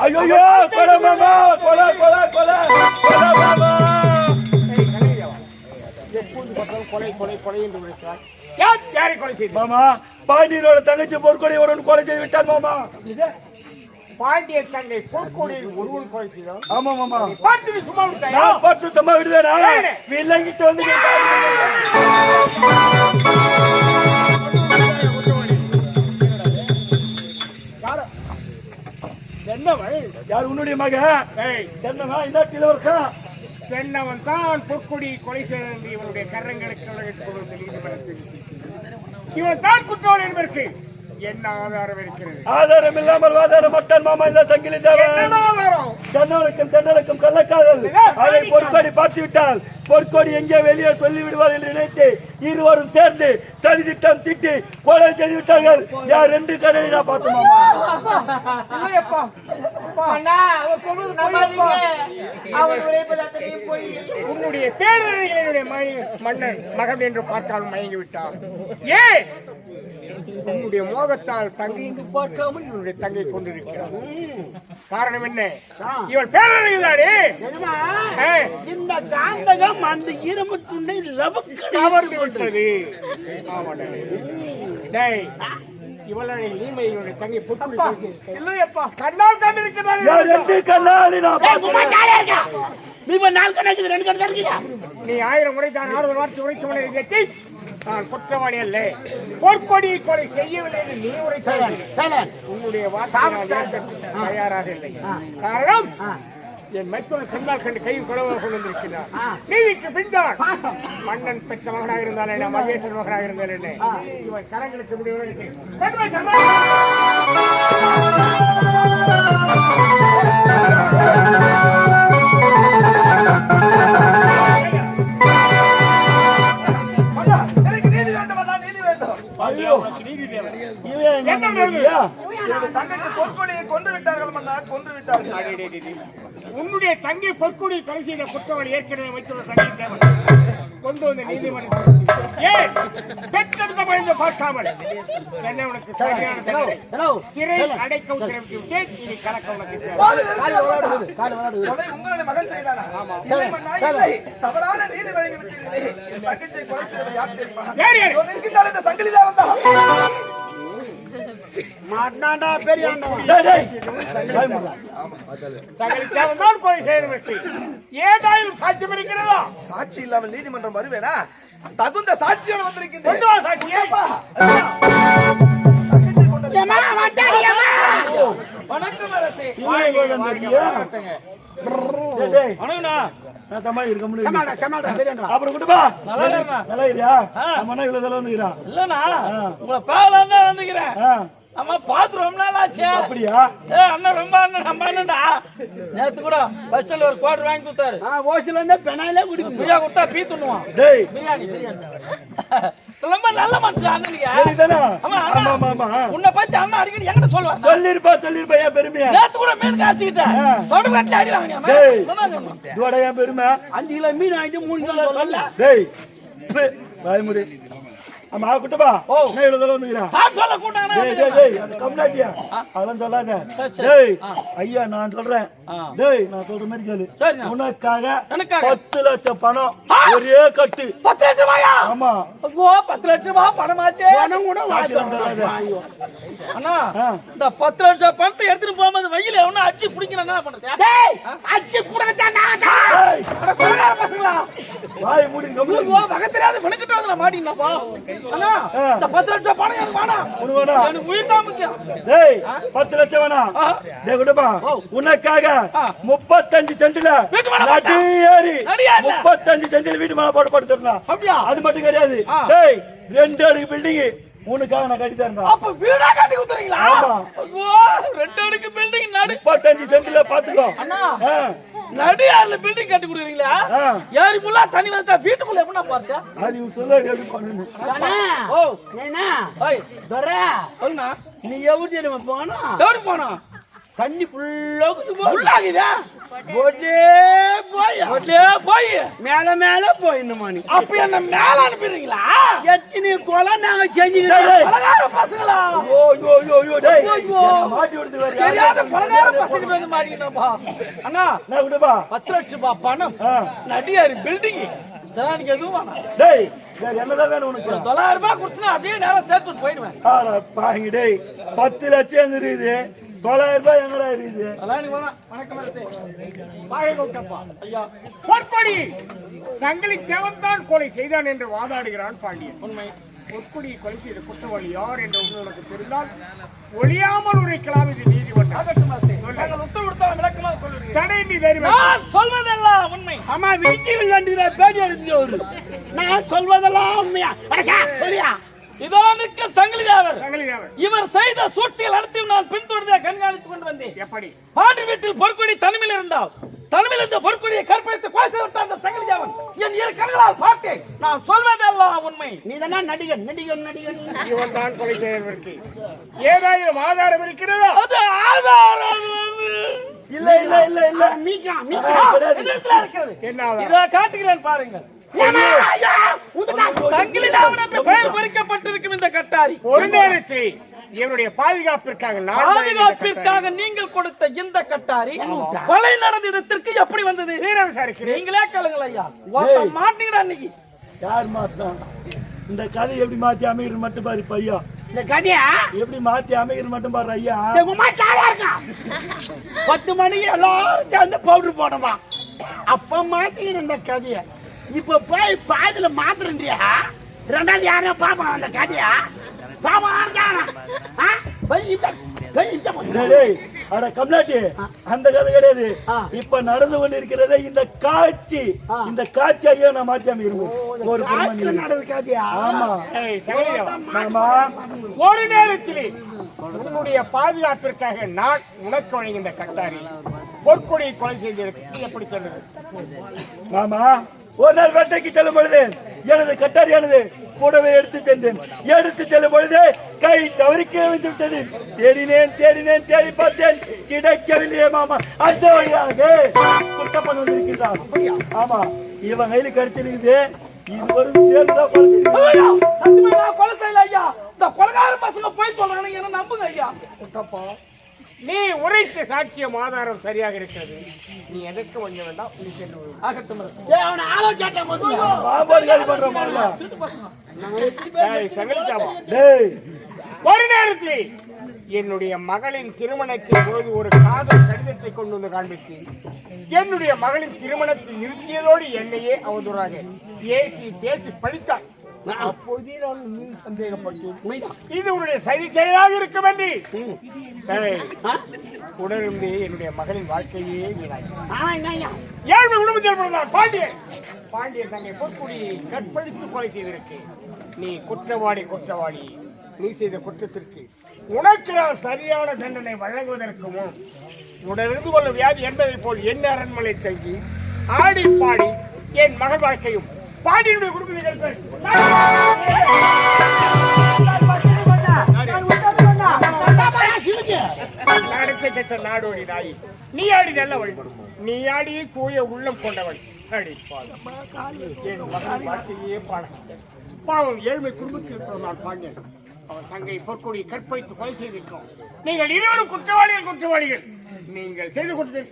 ஐயோ கொலை மாமா கொலை கொலை கொலை கொலை மாமா. கொலை கொலை கொலை என்று யார் யாரை கொலை செய்து மாமா பாண்டியனோட தங்கச்சி பொற்கொடி ஒருவன் கொலை செய்து விட்டான் மாமா. பாண்டிய தங்கை பொற்கோடியில் ஒருவன் கொலை செய்தான் ஆமா மாமா. பார்த்து நீ சும்மா விட்டாயா பத்து சம்மா விடுவேனா? ஏய். வில்லங்கிட்டு வந்து தென்னவன் யார் உன்னுடைய மக? என்னமா இந்த கிழவர்க்கா? தென்னவன் தான் பொற்கொடி கொலை செய்தது. இவனுடைய கரங்களுக்கு நீதிமன்றத்தில். இவன் தான் குற்றவாளி என்பதற்கு என்ன ஆதாரம் இருக்கிறது? ஆதாரம் இல்லாமல் வாதாரம் மட்டன் மாமா இந்த சங்கிலி தேவன். என்ன ஆதாரம்? தென்னவனுக்கும் தென்னலுக்கும் கள்ளக்காதல். அதை பொற்கொடி பார்த்து விட்டால் பொற்கொடி எங்கே வெளியே சொல்லி விடுவார் என்று நினைத்து இருவரும் சேர்ந்து சதி திட்டம் திட்டி கொலை செய்து விட்டார்கள் யார் ரெண்டு கடையை நான் பார்த்து மாமா. இல்லையப்பா. அண்ணா, நம்பாதீங்க. அவன் உரைப்பது அத்தனையும் பொய். உன்னுடைய பேரறிஞர்களுடைய மன்னன் மகன் என்று பார்த்தால் மயங்கி விட்டான் ஏன் உன்னுடைய மோகத்தால் தங்கை என்று பார்க்காமல் இவனுடைய தங்கை கொண்டிருக்கிறான் காரணம் என்ன? இவன் பேரறிஞர்தானே ஏய், இந்த காந்தகம் அந்த இரும்பு துண்டை லபக்கு கவர்ந்து விட்டது. டேய் இவளை நீமை இவனுடைய தங்கை புட்டு இல்லையப்பா. கண்ணால் கண்டிருக்கிறார் பார்த்து நீ நாலு கணக்கு ரெண்டு இருக்கியா நீ ஆயிரம் முறை தான் ஆறுதல் வார்த்தை உரைத்தவனை கேட்டு நான் குற்றவாளி அல்ல. பொற்கொடி கொலை செய்யவில்லை என்று நீ உரைத்தாய் உன்னுடைய வார்த்தை தயாராக இல்லை. காரணம் என் மைத்துன கண்ணால் கண்டு கையும் குழவாக கொண்டு வந்திருக்கிறார். நீதிக்கு பின்னால் மன்னன் பெற்ற மகனாக இருந்தால் என்ன மகேசன் மகனாக இருந்தால் என்ன இவன் கரங்களுக்கு முடிவு உன்னுடைய தங்கை பொற்கொடி கொலை செய்த குற்றவாளி ஏற்கனவே வைத்துள்ள தங்கை தேவன். கொண்டு வந்து நீதிமன்றம். ஏன்? பெற்றெடுத்த பயந்து பார்க்காமல். என்ன உனக்கு சரியான. சிறை அடைக்க உத்தரவிட்டு விட்டேன் இனி கலக்க உனக்கு தேவை. கொலை உங்களுடைய மகன் செய்தானா இல்லை மன்னா, இல்லை. தவறான நீதி வழங்கி விட்டீர்களே என் தங்கச்சியை கொலை மாட்டாண்டா பெரிய ஆண்டவன். டேய், டேய். டேய், மாமா. சகல தேவன் தான் கொலை விட்டு ஏதாயும் சாட்சியம் இருக்கிறதா சாட்சி இல்லாமல் நீதிமன்றம் வருவேனா? தகுந்த சாட்சியோடு வந்திருக்கின்றேன். கொண்டு வா சாட்சியை ஏம்மா, மாட்டாடி, ஏம்மா. வணக்கம் அரசே. இவன் எங்க வந்திருக்கியா? டேய், டேய். நான் சமாளி இருக்க முடியும் சமாளா, சமாளா, பெரிய ஆண்டவன். அப்புறம் குட்டுப்பா நல்லா இருக்கியா? நம்ம இவ்வளவு செலவு வந்துக்கிறான். இல்லண்ணா. உங்களை பார்க்கலாம் தான் வந்துக்கிறேன் அம்மா பார்த்து ரொம்ப நாள் ஆச்சு. அப்படியா? ஏ அண்ணன் ரொம்ப அண்ணன் நம்ம அண்ணன்டா நேத்து கூட பஸ் ஸ்டாண்ட்ல ஒரு குவார்டர் வாங்கி கொடுத்தாரு. ஆ, ஓசில இருந்தா பெனாயிலே குடிக்கணும். பிரியா கொடுத்தா பீ துண்ணுவான் டேய். பிரியாணி பிரியாணி. ரொம்ப நல்ல மனுஷன் அண்ணனுக்கு சரிதானா? ஆமா, ஆமா ஆமா. உன்னை பத்தி அண்ணன் அடிக்கடி என்கிட்ட சொல்லுவான் சொல்லிருப்பா சொல்லிருப்பா என் பெருமையா. நேத்து கூட மீன் காய்ச்சிக்கிட்டேன் தொடு வெட்டில அடி வாங்கினியா டேய். இதோட என் பெருமை. அஞ்சு கிலோ மீன் வாங்கிட்டு மூணு கிலோ சொல்ல டேய். பே, வாய்முடி ஆமா குட்டுப்பா ஓ. என்ன இவ்வளவு செலவு வந்துக்கிறான் சார் சொல்ல கூட்டாங்க டேய் டேய் டேய் அந்த கம்னாட்டியா? அதெல்லாம் சொல்லாத. டேய் ஐயா நான் சொல்றேன். டேய் நான் சொல்ற மாதிரி கேளு. உனக்காக? பத்து லட்சம் பணம் ஒரே கட்டு. பத்து லட்சம் ரூபாயா? ஆமா. ஓ பத்து லட்சம் ரூபாய் பணமாச்சே. பணம் கூட அண்ணா. இந்த பத்து லட்சம் பணத்தை எடுத்துட்டு போகும்போது வெயில ஒண்ணு அடிச்சு பிடிக்கணும் என்ன பண்ணுறது டேய், அடிச்சு புடுங்கத்தாண்டா, டேய், அட கொலைகார பசங்களா வாய் மூடி வகை தெரியாத மெனக்கிட்டு வந்து மாட்டினப்பா அண்ணா. இந்த பத்து லட்சம் பணம் எனக்கு வேணாம். உனக்கு வேணாம்? எனக்கு உயிர் தான் முக்கியம். டேய் பத்து லட்சம் வேணாம். டேய் குடுப்பா உனக்காக ஆ. முப்பத்தஞ்சு சென்ட்ல வீட்டு மேல நடு ஏறி நடியா இல்ல? முப்பத்தஞ்சு சென்ட்ல வீட்டு மேல போட்டு படுத்துறேன் அப்படியா? அது மட்டும் கிடையாது. டேய் ரெண்டு அடுக்கு பில்டிங் உனக்காக நான் கட்டி தரேன் அப்ப வீடா கட்டி குத்துறீங்களா ஆமா. ரெண்டு அடுக்கு பில்டிங் நடு. முப்பத்தஞ்சு சென்ட்ல பாத்துக்கோ. அண்ணா. ஆ, நடிகார்ல பில்டிங் கட்டி கொடுக்குறீங்களா. ஏறி முல்லா தண்ணி வந்தா வீட்டுக்குள்ள எப்படின்னா பார்த்தா அது சொல்ல எப்படி ஓ. ஏன்னா, ஓய். துரை, சொல்லுண்ணா. நீ எவ்வளவு போனோம் எப்படி போனா தண்ணி ஃபுல்லாகுது போட்டே போய். வீட்லயே போய். மேல மேல போயிடணுமா நீ? அப்ப என்ன மேல அனுப்பிடுறீங்களா? எத்தனை கொலை நாங்க செஞ்சுக்கிறோம் பசங்களா? ஐயோ ஐயோ டேய். மாட்டி விடுது வேற தெரியாத பலகார பசங்க வந்து மாட்டிக்கிட்டோம்பா அண்ணா நான் விடுப்பா? பத்து லட்சம் ரூபாய் பணம். நடிகாரு பில்டிங் இதெல்லாம் எதுவும் வேணாம். டேய் என்னதான் வேணும் உனக்கு? தொள்ளாயிரம் ரூபாய் கொடுத்துனா அப்படியே நேரம் சேர்த்து போயிடுவேன். பாருங்க டேய். பத்து லட்சம் இருக்குது தொள்ளாயிரம் ரூபாய் எங்கடா இருக்குது பொற்கொடி சங்கிலி தேவன்தான் கொலை செய்தான் என்று வாதாடுகிறான் பாண்டியன். உண்மை. பொற்கொடியை கொலை செய்த குற்றவாளி யார் என்று உங்களுக்கு தெரிந்தால் ஒளியாமல் உரைக்கலாம் இது நீதிமன்றம் தடை நீ நான் சொல்வதெல்லாம் உண்மை. ஆமா வீட்டில் பேட்டி எடுத்து நான் சொல்வதெல்லாம் உண்மையா? அடச்சா, சொல்லியா இதோ நிற்க சங்கிலி தேவர் சங்கிலி தேவன் இவர் செய்த சூழ்ச்சிகள் அனைத்தையும் நான் பின்தொடர்ந்து கண்காணித்துக் கொண்டு வந்தேன். எப்படி? பாண்டி வீட்டில் பொற்கொடி தனிமையில் இருந்தால் தனிமையில் இருந்த பொற்கொடியை கற்பழித்து கொலை செய்துவிட்ட அந்த சங்கிலி தேவன் என் இரு கண்களால் பார்த்தேன். நான் சொல்வதெல்லாம் உண்மை. நீ தானே நடிகன் நடிகன் நடிகன். இவன் தான் கொலை செய்தவருக்கு ஏதாயிரம் ஆதாரம் இருக்கிறதா? அது ஆதாரம் இல்ல இல்ல இல்ல இல்ல. என்னிடத்துல இருக்கிறது. என்ன காட்டுகிறேன் பாருங்கள். பெயர் பொறிக்கப்பட்டிருக்கும் இந்த கட்டாரி. ஒரு நேரத்தில் இவருடைய பாதுகாப்பிற்காக பாதுகாப்பிற்காக நீங்கள் கொடுத்த இந்த கட்டாரி கொலை நடந்த இடத்திற்கு எப்படி வந்தது? நீங்களே கேளுங்கள் ஐயா. மாட்டீங்கடா இன்னைக்கு யார் மாத்தான் இந்த கதை எப்படி மாத்தி அமைகிறது மட்டும் பாரு பையா இந்த கதையா? எப்படி மாத்தி அமைகிறது மட்டும் பாரு ஐயா. பத்து மணிக்கு எல்லாரும் சேர்ந்து பவுடர் போடமா அப்ப மாத்திக்கணும் இந்த கதைய. இப்ப போய் பாதியில மாத்திரண்டியா ரெண்டாவது யாரும் பாப்பான் அந்த கதையா? டேய், அட கம்லாட்டி அந்த கதை கிடையாது. இப்ப நடந்து கொண்டு இருக்கிறதே இந்த காட்சி. இந்த காட்சி ஐயா நான் மாத்தி அமைகிறது ஒரு நடந்த கதையா? ஆமா. ஒரு நேரத்தில் உன்னுடைய பாதுகாப்பிற்காக நான் உனக்கு வழங்கிய கட்டாரி. பொற்கொடியை கொலை செய்திருக்கு எப்படி சொன்னது மாமா ஒரு நாள் வேட்டைக்கு செல்லும் பொழுது எனது கட்டாரியானது கூடவே எடுத்து சென்றேன். எடுத்து செல்லும் பொழுது கை தவறி விழுந்து விட்டது தேடினேன் தேடினேன் தேடி பார்த்தேன். கிடைக்கவில்லையே மாமா. அந்த வழியாக குட்டப்பன் வந்திருக்கின்றான் ஆமா இவன் கையில கிடைச்சிருக்குது. இருவரும் சேர்ந்தா கொலை ஐயா, கொலை செய்யல ஐயா. இந்த கொலகார பசங்க போய் சொல்றாங்க என்ன நம்புங்க ஐயா? குட்டப்பா நீ உரைத்த சாட்சியம் ஆதாரம் சரியாக இருக்கிறது. நீ எதற்கு கொஞ்சம் வேண்டாம் நீ சென்று. ஆகட்டும். அவனை காலி. டேய். ஒரு நேரத்தில் என்னுடைய மகளின் திருமணத்தின் போது ஒரு காதல் கடிதத்தை கொண்டு வந்து காண்பித்து என்னுடைய மகளின் திருமணத்தை நிறுத்தியதோடு என்னையே அவதூறாக. ஏசி பேசி படித்தார் அப்போதே நான் சந்தேகப்பட்டேன். இது உன்னுடைய சரி செயலாக இருக்கும் என்று உடனிருந்தே என்னுடைய மகளின் வாழ்க்கையே? ஏழ்மை குடும்பத்தில் பிறந்தார் பாண்டியன். பாண்டியன் தன்னை பொற்குடியை கற்பழித்து கொலை செய்திருக்கேன் நீ குற்றவாளி குற்றவாளி. நீ செய்த குற்றத்திற்கு உனக்கு நான் சரியான தண்டனை வழங்குவதற்கு முன் உடனிருந்து கொள்ளும் வியாதி என்பதை போல் என் அரண்மனை தங்கி ஆடி பாடி என் மகள் வாழ்க்கையும் பாண்டியனுடைய குடும்பத்தை நடத்த கெட்ட நாடோடி நாய் நீ ஆடி நல்லவள். நீ ஆடி தூய உள்ளம் கொண்டவள். அடி என் மகன் வாழ்க்கையே பாடம் பாவம் ஏழ்மை குடும்பத்தில் நான் பாண்டேன் அவன் தங்கை பொற்கொடி கற்பழித்து கொலை செய்திருக்கிறோம் நீங்கள் இருவரும் குற்றவாளிகள் குற்றவாளிகள். நீங்கள் செய்து கொடுத்திருக்க